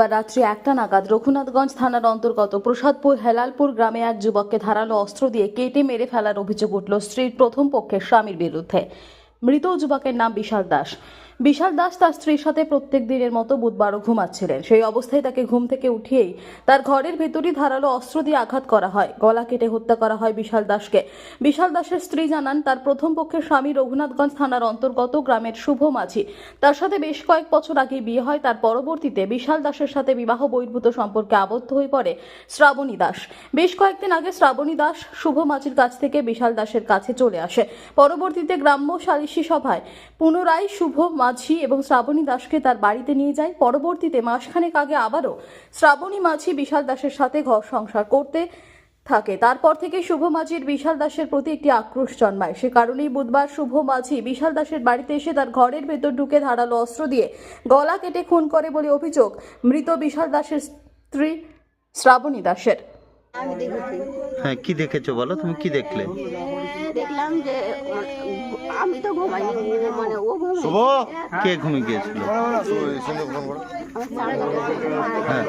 বুধবার রাত্রি একটা নাগাদ রঘুনাথগঞ্জ থানার অন্তর্গত প্রসাদপুর হেলালপুর গ্রামে এক যুবককে ধারালো অস্ত্র দিয়ে কেটে মেরে ফেলার অভিযোগ উঠল স্ত্রীর প্রথম পক্ষের স্বামীর বিরুদ্ধে। মৃত যুবকের নাম বিশাল দাস। বিশাল দাস তার স্ত্রীর সাথে প্রত্যেক দিনের মতো বুধবারও ঘুমাচ্ছিলেন। সেই অবস্থায় তাকে ঘুম থেকে উঠিয়েই তার ঘরের ভেতরই ধারালো অস্ত্র দিয়ে আঘাত করা হয়। গলা কেটে হত্যা করা হয় বিশাল দাসকে। বিশাল দাসের স্ত্রী জানান, তার প্রথম পক্ষের স্বামী রঘুনাথগঞ্জ থানার অন্তর্গত গ্রামের শুভ মাঝি। তার সাথে বেশ কয়েক বছর আগে বিয়ে হয়। তার পরবর্তীতে বিশাল দাসের সাথে বিবাহ বহির্ভূত সম্পর্কে আবদ্ধ হয়ে পড়ে শ্রাবণী দাস। বেশ কয়েকদিন আগে শ্রাবণী দাস শুভ মাঝির কাছ থেকে বিশাল দাসের কাছে চলে আসে। পরবর্তীতে গ্রাম্য সালিশি সভায় পুনরায় শুভ মাঝি এবং শ্রাবণী দাসকে তার বাড়িতে নিয়ে যায়। পরবর্তীতে মাসখানেক আগে আবারও শ্রাবণী মাঝি বিশাল দাসের সাথে ঘর সংসার করতে থাকে। তারপর থেকে শুভ মাঝির বিশাল দাসের প্রতি একটি আক্রোশ জন্মায়। সে কারণেই বুধবার শুভ মাঝি বিশাল দাসের বাড়িতে এসে তার ঘরের ভেতর ঢুকে ধারালো অস্ত্র দিয়ে গলা কেটে খুন করে বলে অভিযোগ মৃত বিশাল দাসের স্ত্রী শ্রাবণী দাসের। হ্যাঁ কি দেখেছ বলো? তুমি কি দেখলে? দেখলাম যে আমি তো ঘুমাইনি মানে ও কে ঘুমিয়ে গিয়েছিল? হ্যাঁ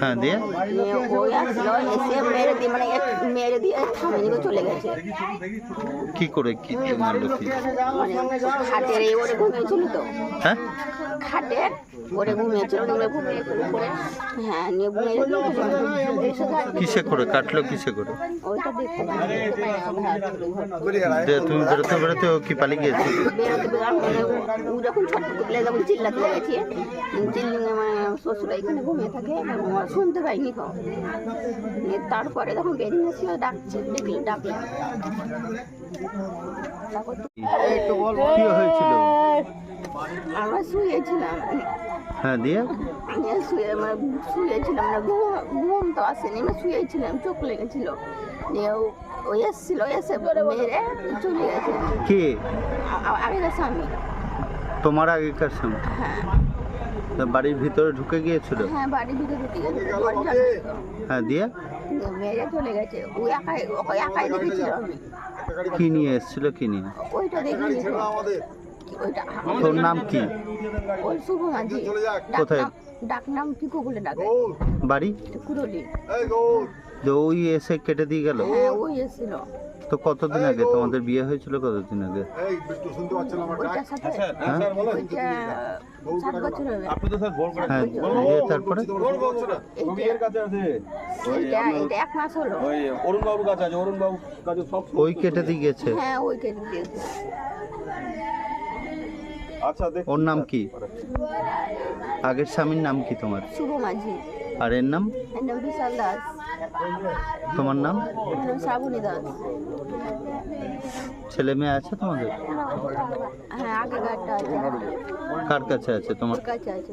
হ্যাঁ দিয়ে? ওই আসলো এসে মেরে দিয়ে মানে মেরে দিয়ে থামিয়ে দিয়ে চলে গেছে। কি করে কি মারলো কি? মানে খাটের এই ওরে ঘুমিয়েছিল তো। হ্যাঁ? খাটের ওরে ঘুমিয়েছিল ওরে ঘুমিয়েছিল পরে হ্যাঁ নিয়ে ঘুমিয়ে কিসে করে? কাটলো কিসে করে? ওইটা দেখতে তুমি বেরোতে বেরোতে ও কি পালিয়ে মানে শুনতে পাইনি তারপরে বেরিয়ে ডাকছে ডাকলাম আমরা শুয়েছিলাম হ্যাঁ দিয়ে শুয়ে মানে শুয়েছিলাম না ঘুম ঘুম তো আসেনি আমি শুয়েছিলাম চোখ লেগেছিল দিয়ে ও ও এসেছিল এসে মেরে চলে গেছে। কে? আ- আ- আগেকার স্বামী। তোমার আগেকার সময় হ্যাঁ। বাড়ির ভিতরে ঢুকে গিয়েছিল? হ্যাঁ বাড়ির ভিতরে ঢুকে গেছে হ্যাঁ দিয়ে? দিয়ে মেরে চলে গেছে। ওই একাই ওকে একাই দেখেছিল আমি। কি নিয়ে এসেছিল কি নিয়ে? ওইটা দেখিনি তোর নাম কি? ওই শুভ মাঝি কোথায়? পিকু বলে ডাকে। বাড়ি? কুরলি যে ওই এসে কেটে দিয়ে গেল? হ্যাঁ ওই এসেছিল। তো কতদিন আগে? তোমাদের বিয়ে হয়েছিল কতদিন আগে? তারপরে? ওই কাছে অরুণ সব ওই কেটে দিয়ে গেছে। হ্যাঁ ওই কেটে দিয়েছে। আচ্ছা ওর নাম কি? আগের স্বামীর নাম কি তোমার? আর এর নাম? এর নাম বিশাল দাস। তোমার নাম? এর নাম শ্রাবণী দাস। ছেলে মেয়ে আছে তোমাদের? হ্যাঁ আগে গাড়িটা আছে। কার কাছে আছে তোমার? ওর কাছে আছে।